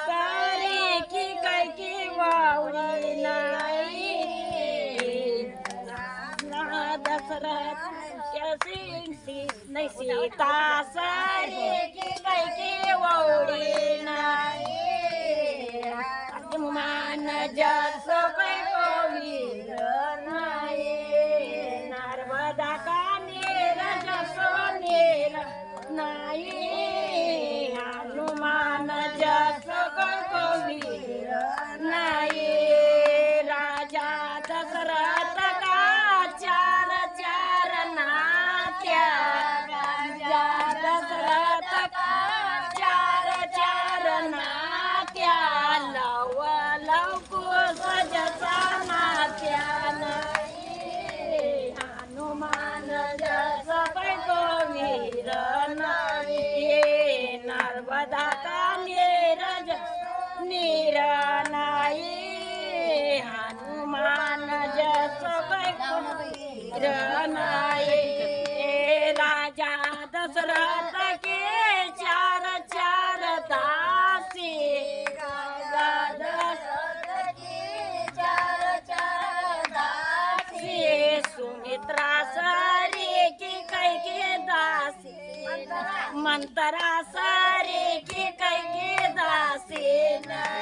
सारी की कई की वावड़ी नाही. दशरथ कैसी सी सीता सारी की कई की मान जस वीर नाही. नर्मदा का नीर जसो नीर नाही. नीरज नीर हनुमान चार दासी राजा दशरथ के चार चार दासी। सुमित्रा सारी की कई के दासी। मंतरा सारी की कई के दासी नहीं